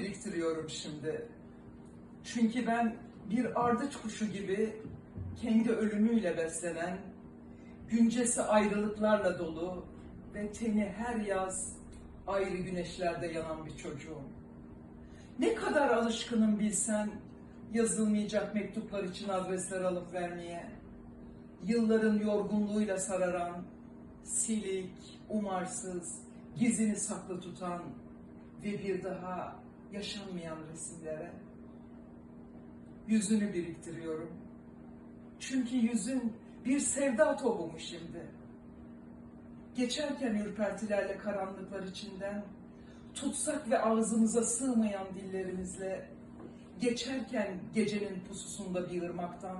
istiyorum şimdi. Çünkü ben bir ardıç kuşu gibi kendi ölümüyle beslenen, güncesi ayrılıklarla dolu ve teni her yaz ayrı güneşlerde yanan bir çocuğum. Ne kadar alışkınım bilsen yazılmayacak mektuplar için adresler alıp vermeye. Yılların yorgunluğuyla sararan, silik, umarsız, gizini saklı tutan ve bir daha yaşanmayan resimlere. Yüzünü biriktiriyorum. Çünkü yüzün bir sevda tohumu şimdi. Geçerken ürpertilerle karanlıklar içinden, tutsak ve ağzımıza sığmayan dillerimizle, geçerken gecenin pususunda bir ırmaktan,